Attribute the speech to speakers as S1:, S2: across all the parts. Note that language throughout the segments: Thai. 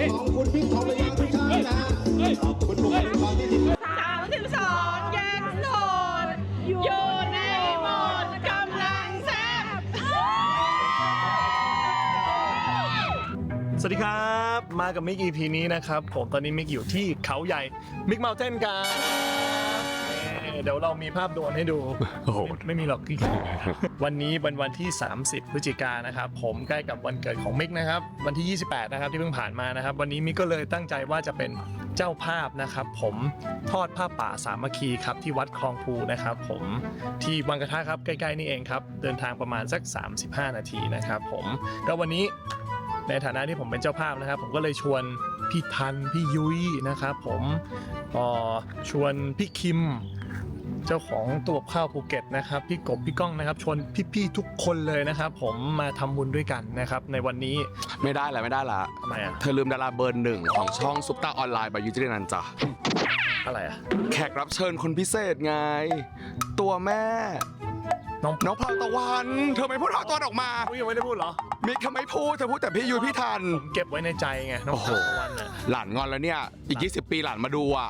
S1: กับของคุณพิษทองระยะทุกท่านนะขอบคุณบุคลากรที่ติด
S2: สามสิบสองแยกโสดอยู่ในโหมดกำลังแซ่บ
S3: สวัสดีครับ มากับมิก EP นี้นะครับ ผมตอนนี้มิกอยู่ที่เขาใหญ่มิกเมาเทนกัน เดี๋ยวเรามีภาพโดรนให้ดู
S4: โอ้โห
S3: ไม่ไม่มีหรอกวันนี้เป็นวันที่ 30 พฤศจิกายนนะครับ ผมใกล้กับวันเกิดของมิกนะครับ วันที่ 28 นะครับที่เพิ่งผ่านมานะครับ วันนี้มิกก็เลยตั้งใจว่าจะเป็นเจ้าภาพนะครับ ผมทอดผ้าป่าสามัคคีครับที่วัดคลองภูนะครับ ผมที่วังกระทะครับใกล้ๆนี่เองครับเดินทางประมาณสัก 35 นาทีนะครับ ผมแล้ววันนี้ในฐานะที่ผมเป็นเจ้าภาพนะครับ ผมก็เลยชวนพี่ทันพี่ยุ้ยนะครับ ผมเอ่อชวนพี่คิม เจ้าของตัวข้าวภูเก็ตนะครับพี่กบพี่ก้องนะครับชวนพี่ๆทุกคนเลยนะครับ ผมมาทำบุญด้วยกันนะครับ ในวันนี้
S4: ไม่ได้ละไม่ได้ละ
S3: ทำไมอะ
S4: เธอลืมดาราเบอร์หนึ่งของช่องซุปตาออนไลน์บายยูจิเรนันจ้ะ
S3: อะไรอะ
S4: แขกรับเชิญคนพิเศษไง ตัวแม่
S3: น้อง
S4: น้องพลอยตะวันเธอไม่พูดเอาตัวออกมา
S3: ยุ้ยยังไม่ได้พูดเหรอ
S4: มิกทำไมพูดเธอพูดแต่พี่ยุ้ยพี่ทัน
S3: ผมเก็บไว้ในใจไงน้อง
S4: โอ้โห
S3: พาวตะวันอะ
S4: หลานงอนแล้วเนี่ย อีก 20 ปีหลานมาดูอะ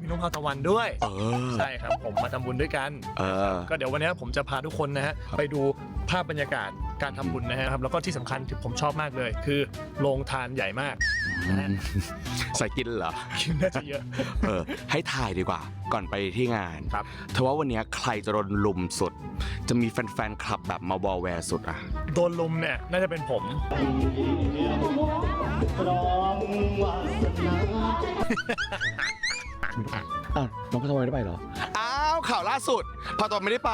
S3: มีน้องพาวตะวันด้วย
S4: เออ
S3: ใช่ครับผมมาทำบุญด้วยกัน
S4: เออ
S3: ก็เดี๋ยววันนี้ผมจะพาทุกคนนะฮะไปดูภาพบรรยากาศการทำบุญนะครับ แล้วก็ที่สำคัญที่ผมชอบมากเลย คือโรงทานใหญ่มากนะฮะ
S4: ใส่กินเหรอ
S3: คิดน่าจะเยอะ
S4: เออ ให้ถ่ายดีกว่า ก่อนไปที่งาน
S3: ครับ
S4: เธอว่าวันนี้ใครจะโดนลุมสุด จะมีแฟนๆคลับแบบมาบอลแวร์สุดอะ
S3: โดนลุมเนี่ยน่าจะเป็นผม
S4: อ้าวน้องพลอยไม่ได้ไปเหรอ อ้าวข่าวล่าสุดพอตอนไม่ได้ไป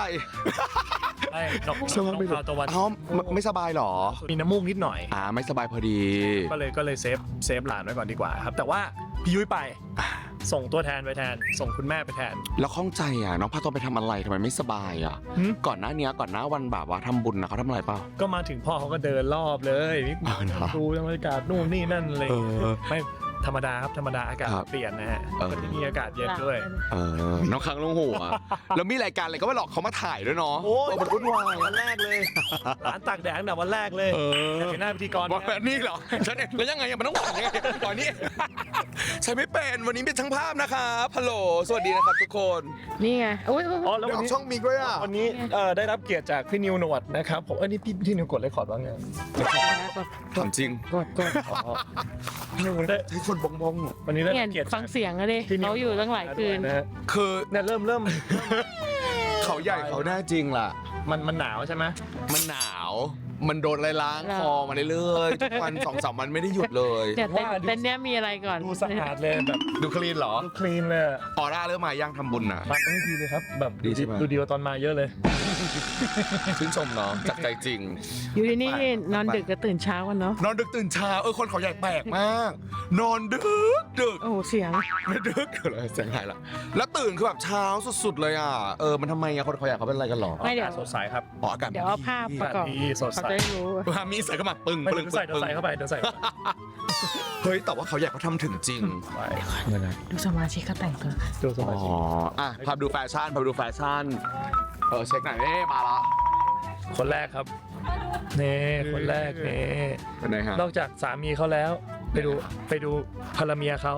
S3: ไอ้น้อง
S4: ใช่ไหม
S3: น้องพาวตะวัน
S4: อ้าวไม่ไม่สบายเหรอ
S3: มีน้ำมูกนิดหน่อย
S4: อ่าไม่สบายพอดี
S3: ก็เลยก็เลยเซฟเซฟหลานไว้ก่อนดีกว่าครับ แต่ว่าพี่ยุ้ยไป ส่งตัวแทนไปแทน ส่งคุณแม่ไปแทน
S4: แล้วข้องใจอะน้องพาตอนไปทำอะไรทำไมไม่สบายอะ
S3: หืม
S4: ก่อนหน้าเนี้ยก่อนหน้าวันแบบว่าทำบุญนะเขาทำอะไรเปล่า
S3: ก็มาถึงพ่อเขาก็เดินรอบเลยนี่
S4: อ๋อเหรอ
S3: ดูบรรยากาศนู่นนี่นั่นอะไรอย่างเงี้ย
S4: เออ
S3: ไม่ ธรรมดาครับธรรมดาอากาศ
S4: ครับ
S3: เปลี่ยนนะฮะ
S4: เออ
S3: ก็ที่นี่อากาศเย็นด้วย
S4: เออน้องค้างลงหัวแล้วมีรายการอะไรก็ไม่หลอกเขามาถ่ายด้วยเนาะ
S3: โอ้ย
S4: มันวุ่นวาย
S3: วันแรกเลยร้านตากแดดตั้งแต่วันแรกเลย
S4: เออ
S3: เห็นหน้าพิธีกรไหม
S4: บอกแบบนี้เหรอฉันเนี่ยแล้วยังไงอะมันต้องหวานยังไงตอนนี้ ใช่ไม่เป็นวันนี้เป็นช่างภาพนะครับฮัลโหลสวัสดีนะครับทุกคน
S5: นี่ไงโอ้ย
S3: อ๋อแล้ว
S4: เดี๋ยว
S3: วันนี้
S4: ช่องมิกด้วยอะ
S3: วันนี้เอ่อได้รับเกียรติจากพี่นิวหนวดนะครับผมเอ้ยนี่พี่พี่นิวกดเลคคอร์ดว่าไง
S4: ถามจริง
S5: กดกด
S3: อ๋อได้
S4: ให้คนบงบง
S3: วันนี้ได้
S5: เนี่ย
S3: รับเกียรติ
S5: ฟังเสียงอะดิ
S3: พี่นิว
S5: เขาอยู่ตั้งหลายคืน
S3: นะฮะ
S4: คือ
S3: เนี่ยเริ่มเริ่ม
S4: เขาใหญ่เขาหน้าจริงล่ะ
S3: มันมันหนาวใช่ไหม
S4: มันหนาว มันโดนอะไรล้างคอมาเรื่อยๆทุกวันสองสามวันไม่ได้หยุดเลย
S5: เนี่ยเต้นเต้นเนี้ยมีอะไรก่อน
S3: ดูสะอาดเลยแบบ
S4: ดูคลีนเหรอ
S3: ดูคลีนเลยอะ
S4: ออร่าเริ่มมาย่างทำบุญน่ะ
S3: บางไม่ดีเลยครับ แบบ
S4: ดีใช่ไหม
S3: ดูดีกว่าตอนมาเยอะเลย
S4: ชื่นชมเนาะจากใจจริง
S5: อยู่ที่นี่นอนดึกก็ตื่นเช้ากันเนาะ
S4: นอนดึกตื่นเช้าเออคนเขาใหญ่แปลกมาก นอนดึกดึก
S5: โอ้โหเสียง
S4: ไม่ดึกเลยเสียงหายละ แล้วตื่นคือแบบเช้าสุดๆเลยอะ เออ มันทำไมอะคนเขาใหญ่เขาเป็นอะไรกันหรอ
S5: ไม่เดี๋ยว
S3: สดใสครับ
S4: อ๋ออากาศ
S5: เดี๋ยวเอาภาพประกอบ
S3: ดีสดใส
S5: เขาจะได้รู้
S4: ว่ามีใส่เข้ามาปึ้ง
S3: ไม่
S4: ปึ้
S3: เดี๋
S4: ง
S3: ยวใส่เดี๋ยวใส่เข้าไปเดี๋ยวใส่เข้าไป
S4: เฮ้ยแต่ว่าเขาใหญ่เขาทำถึงจริง
S3: ยังไง
S5: ดูสมาชิกเขาแต่งตัว
S3: ดูส
S4: อ๋
S3: มา
S4: อ
S3: ชิก
S4: อะพาไปดูแฟชั่นพาไปดูแฟชั่น เออเช็คหน่อยเอ๊ะมาละ
S3: คนแรกครับเน่คนแรกเน่
S4: เป็นไงฮะ
S3: นอกจากสามีเขาแล้ว ไปดูไปดูภรรเมียเขา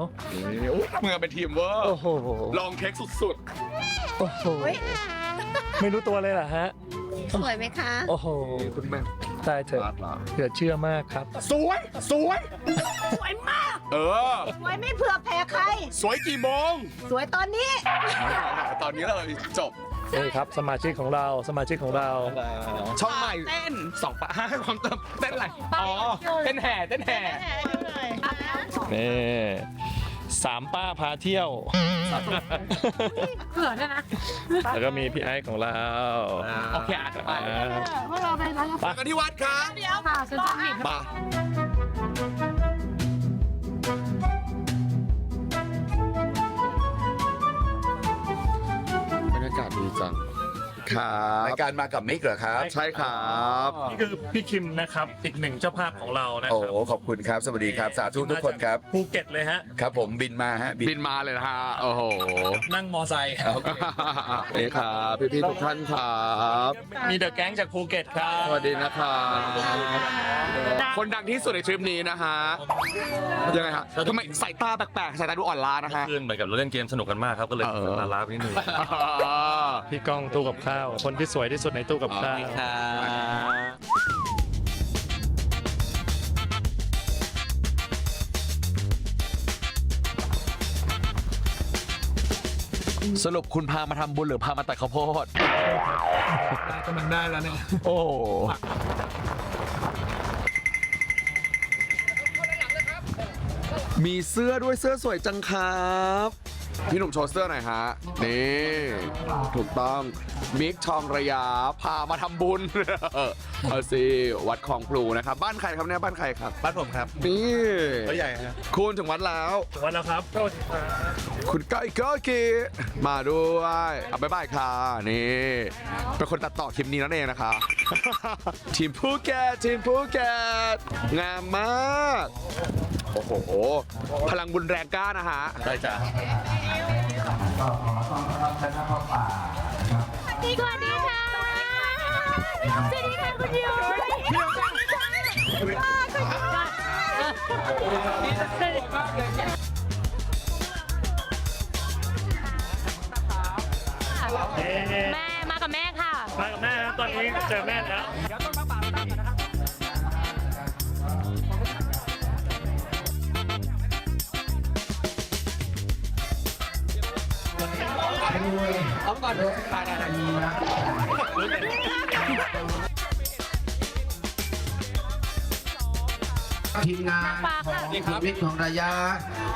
S4: นี่โอ้ยทำงานเป็นทีมเวอร์
S3: โอ้โห
S4: ลองเค้กสุด
S3: โอ้โหไม่รู้ตัวเลยเหรอฮะ
S2: สวยไหมคะ
S3: โอ้โห
S4: ๆคุณแม่
S3: ตายเถอะ
S4: ลาดละ
S3: เหลือเชื่อมากครับ
S4: สวย สวย
S2: สวยมาก
S4: เออ
S2: สวยไม่เผื่อแผ่ใคร
S4: สวยกี่โมง
S2: สวยตอนนี้
S4: ตอนนี้เลยจบ
S3: นี่ครับสมาชิกของเราสมาชิกของเรา
S4: ช่องใหม่เต้นสองปะห้าความเติมเต้นอะไรอ๋อเต้นแห่เต้นแห่
S3: นี่ สามป้าพาเที่ยว
S5: เผื่อด้วยนะ
S3: แล้วก็มีพี่ไอซ์ของเรา
S4: โอเคอะไป
S3: อ่า
S5: พวกเราไปร้านกาแฟ
S4: ไปกันที่วัดครับ
S5: ค่ะฉันจะหนีบ
S4: มาบรรยากาศดีจังแข ครับ
S6: รายการมากับมิกเหรอครับ
S4: ใช่ครับ
S3: นี่คือพี่คิมนะครับอีกหนึ่งเจ้าภาพของเรานะ
S6: โอ้
S3: ครับ
S6: ขอบคุณครับ สวัสดีครับ สาธุทุกคนครับ
S3: ภูเก็ตเลยฮะ
S6: ครับผมบินมาฮะ
S4: บินมาเลยนะฮะโอ้โห
S3: นั่งมอไซค์
S6: โอเค
S4: นี่ครับพี่ๆทุกท่านครับ
S3: มีเดอะแก๊งจากภูเก็ตครับ
S4: สวัสดีนะครับคนดังที่สุดในทริปนี้นะฮะยังไงฮะทำไมสายตาแปลกๆสายตาดูอ่อนล้านะฮะ
S7: คืนเหมือนกับเราเล่นเกมสนุกกันมากครับ ก็เลย
S4: เออ
S7: มาลาบนิดนึง
S3: พี่ก้องตู้กับข้าวคนที่สวยที่สุดในตู้กับข้าว
S4: สรุปคุณพามาทำบุญหรือพามาตัดข้าวโพด
S3: กำลังได้แล้วเนี่ย
S4: โอ้มีเสื้อด้วยเสื้อสวยจังครับ พี่หนุ่มโชว์เสื้อหน่อยฮะ นี่ ถูกต้อง มิกทองระยาพามาทำบุญ เอาสิวัดคลองพลูนะครับ บ้านใครครับเนี่ยบ้านใครครับ
S3: บ้านผมครับ
S4: นี่
S3: ตัวใหญ่ฮะ
S4: คุณถึงวัดแล้ว
S3: ถึงวันแล้วครับก็
S4: คุณก้อยก็กีมาด้วยอะบ๊ายบายค่ะนี่เป็นคนตัดต่อคลิปนี้นั่นเองนะคะ ทีมภูเก็ตทีมภูเก็ตงามมากโอ้โหพลังบุญแรงกล้านะฮะ
S3: ได้จ้ะ
S2: สวัสดีค่ะสวัสดีค่ะคุณยูแม่มากับแม่ค่ะ
S3: มากับแม่ครับตอนนี้เจอแม่แล้ว
S1: ทีมงาน
S2: นางฟ้าค่ะ
S1: ของวิทย์ของระยะ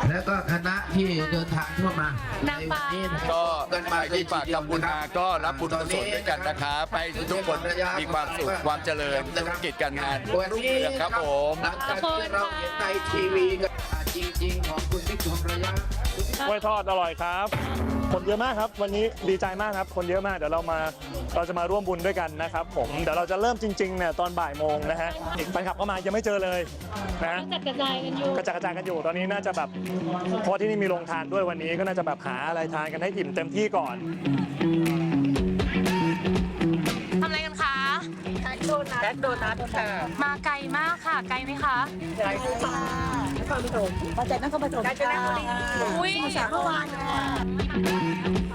S1: แล้วก็คณะที่เดินทางทั่วมาในวันนี้
S6: ก็
S1: รับ
S6: ใครที่ฝากทำบุญมาก็รับบุญกุศลด้วยกันนะครับไปทุกคนมีความสุขความเจริญธุรกิจการงานรุ่ง
S1: วันนี้
S6: เรืองครับผม
S1: หลังจากที่เราเห็นในทีวีจริงๆของคุณวิทย์ของระยะ
S3: กล้วยทอดอร่อยครับ คนเยอะมากครับ วันนี้ดีใจมากครับ คนเยอะมากเดี๋ยวเรามาเราจะมาร่วมบุญด้วยกันนะครับผมเดี๋ยวเราจะเริ่มจริงๆเนี่ยตอนบ่ายโมงนะฮะแฟนคลับก็มายังไม่เจอเลยนะ
S2: จัดกระจายกันอยู่
S3: กระจายกระจายกันอยู่ตอนนี้น่าจะแบบเพราะที่นี่มีโรงทานด้วยวันนี้ก็น่าจะแบบหาอะไรทานกันให้อิ่มเต็มที่ก่อน
S2: แพ็คโดนัทค่ะมาไกลมากค่ะ ไกลไหมคะ ไกลค่ะนครปฐมมาจากนครปฐมกาญจนบุรีอุ้ยเมื่อวานค่ะ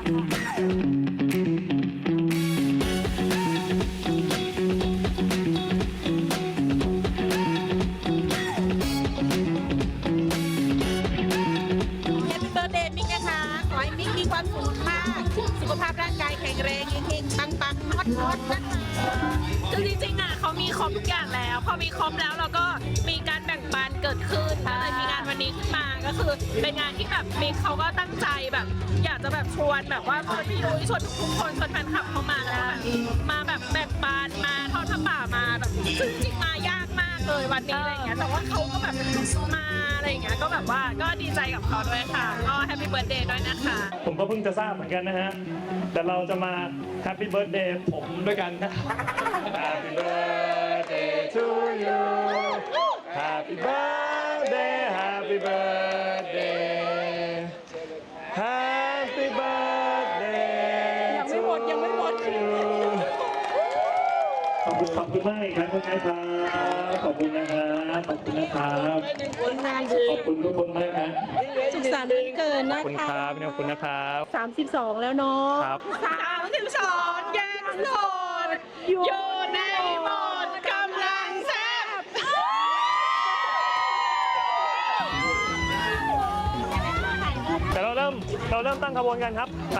S2: ภาพร่างกายแข็งแรงเฮงๆปังๆฮอตฮอตนะคะ
S8: คือจริงๆอะเขามีครบทุกอย่างแล้ว พอมีครบแล้วเราก็มีการแบ่งปันเกิดขึ้นก็เลยมีงานวันนี้ขึ้นมาก็คือ เป็นงานที่แบบมีเขาก็ตั้งใจแบบ อยากจะแบบชวนแบบว่าชวนพี่ยุ้ยชวนทุกๆคนชวนแฟนคลับเข้ามาแล้วแบบมาแบบแบ่งปันมาทอดผ้าป่ามาแบบซึ่งจริงๆมายากมาก เลยวันนี้อะไรอย่างเงี้ยแต่ว่าเขาก็แบบมาอะไรอย่างเงี้ยก็แบบว่าก็ดีใจกับเขาด้วยค่ะ ก็แฮปปี้เบิร์ดเดย์ด้วยนะคะ
S3: ผมก็เพิ่งจะทราบเหมือนกันนะฮะ แต่เราจะมาแฮปปี้เบิร์ดเดย์ผมด้วยกันนะ Happy birthday to you Happy birthday Happy birthday Happy birthday
S2: ยังไม่หมดยังไม่หมด
S3: ขอบคุณขอบคุณมากอีกครั้งนะครับ ขอบคุณนะครับขอบคุณนะครับขอบคุณทุกคนมากนะ
S2: สุขสันต์วันเกิด
S3: ข
S2: นะ
S3: อบคุณค
S2: คะ
S3: รับขอบคุณนะครับ
S2: 32แล้วเนาะ
S3: ครับ
S8: สามสิบสองยังโสดอยู่ในโหมดกำลังแซ่บ
S3: เดี๋ยวเราเริ่มเราเริ่มตั้งขบวนกันครับไป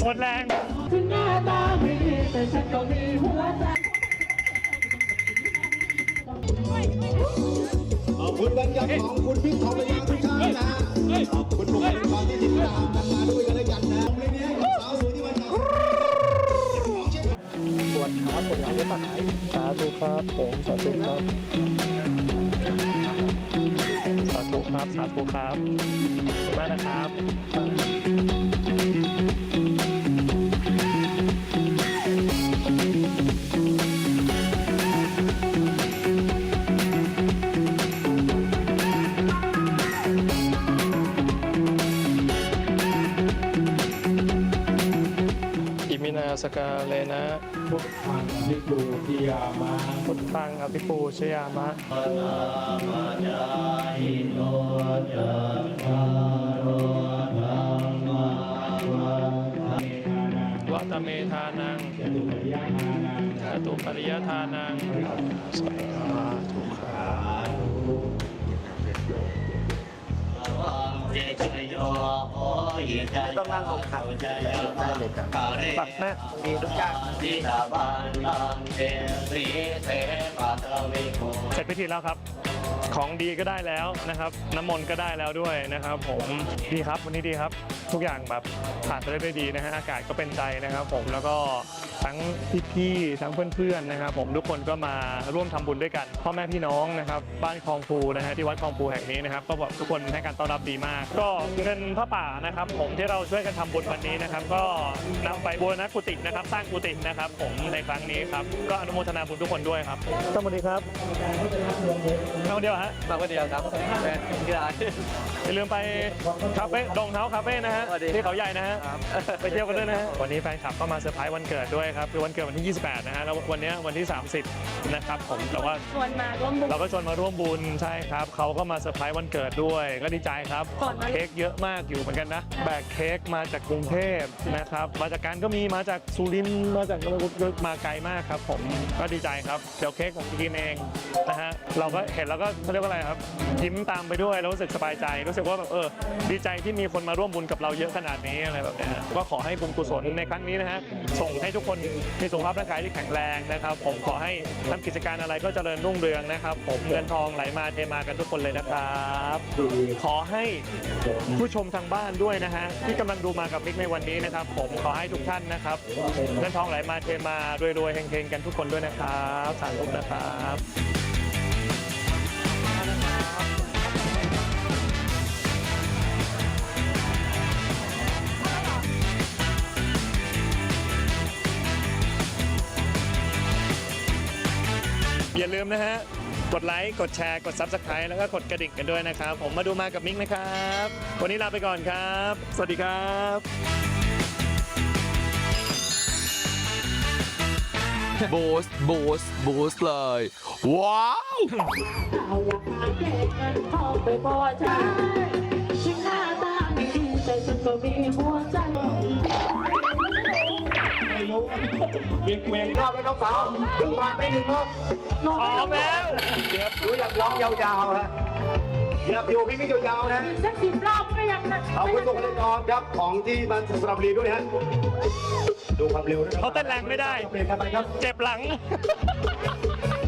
S8: หมดแรงถึงหน้า
S3: ตาไม่ดีแต่ฉันก็มีหัวใจขอบคุณบรร
S9: ยากาศของคุณพิษทองระยะทุกท่านนะขอบคุณทุกคนที่ติดตามกันมาด้วยกันเลยกันนะตรงนี้สาวสวยที่วันน้ปวด
S6: ขาปวดหล่ปวดหาย
S3: สาธุครับผมสาธุครับ ครับสาธุครับขอบคุณมากนะครับ นาสกาเลนะพุทธังพิปูชยามะพุทธังอภิปูชยามะวัตเมธานังจตุปริยทานังสาธุครับ
S9: ต้องนั่งลงครับได้เลยครับ
S3: ปักแม่
S9: มีทุกอย่าง
S3: เสร็จพิธีแล้วครับ ของดีก็ได้แล้วนะครับ น้ำมนต์ก็ได้แล้วด้วยนะครับ ผมดีครับวันนี้ดีครับ ทุกอย่างแบบผ่านไปได้ด้วยดีนะฮะอากาศก็เป็นใจนะครับ ผมแล้วก็ทั้งพี่ๆทั้งเพื่อนๆนะครับ ผมทุกคนก็มาร่วมทำบุญด้วยกันพ่อแม่พี่น้องนะครับ บ้านคลองภูนะฮะที่วัดคลองภูแห่งนี้นะครับ ก็บอกทุกคนให้การต้อนรับดีมาก ก็เงินพระป่านะครับ ผมที่เราช่วยกันทำบุญวันนี้นะครับ ก็นำไปบูรณะกุฏินะครับ สร้างกุฏินะครับ ผมในครั้งนี้ครับก็อนุโมทนาบุญทุกคนด้วยครับสวัสดีครับมาคนเดียวฮะมาคนเดียวครับที่ร้าน อย่าลืมไปคาเฟ่ดงเท้าคาเฟ่นะฮะที่เขาใหญ่นะฮะไปเที่ยวกันด้วยนะฮะวันนี้แฟนคลับก็มาเซอร์ไพรส์วันเกิดด้วยครับคือวันเกิดวันที่ 28 นะฮะแล้ววันเนี้ยวันที่ 30 นะครับผมแต่ว่า
S8: ชวนมาร่วมบุญ
S3: เราก็ชวนมาร่วมบุญใช่ครับเขาก็มาเซอร์ไพรส์วันเกิดด้วย ก็ดีใจครับ
S8: ก่อนมา
S3: เค้กเยอะมากอยู่เหมือนกันนะแบกเค้กมาจากกรุงเทพนะครับมาจากการก็มีมาจากสุรินทร์มาจากมาไกลมากครับผมก็ดีใจครับเดี๋ยวเค้กผมจะกินเองนะฮะเราก็เห็นแล้วก็เขาเรียกว่าอะไรครับ ยิ้มตามไปด้วยแล้วรู้สึกสบายใจ รู้สึกว่าแบบเออ ดีใจที่มีคนมาร่วมบุญกับเราเยอะขนาดนี้อะไรแบบนี้ก็ขอให้บุญกุศลในครั้งนี้นะฮะส่งให้ทุกคนมีสุขภาพร่างกายที่แข็งแรงนะครับ ผมขอให้ทำกิจการอะไรก็เจริญรุ่งเรืองนะครับผมเงินทองไหลมาเทมากันทุกคนเลยนะครับขอให้ผู้ชมทางบ้านด้วยนะฮะที่กำลังดูมากับมิกในวันนี้นะครับ ผมขอให้ทุกท่านนะครับเงินทองไหลมาเทมารวยๆเฮงๆกันทุกคนด้วยนะครับสาธุนะครับ อย่าลืมนะฮะ กดไลค์ กดแชร์ กด Subscribe แล้วก็กดกระดิ่งกันด้วยนะครับ ผมมาดูมากับมิกนะครับ วันนี้ลาไปก่อนครับ สวัสดีครับ
S10: บูสต์บูสต์บูสต์เลย ว้าว
S9: รอบแล้วน้องสาวถึงมาไม่หนึ่งรอบ
S3: พร้อมแล้ว
S9: ดูอยากร้องยาวๆฮะอยากอยู่พี่พี่ยาวๆนะ
S8: สักสิบรอบก็ยังนะ
S9: เอาคุณส่งเลยก่อนครับของที่มันสำหรับรีด้วยฮะดูความเร็วด้วยะ
S3: เขาเต้นแรงไม่ได้
S9: เปลี่ยนกันไปครับ
S3: เจ็บหลัง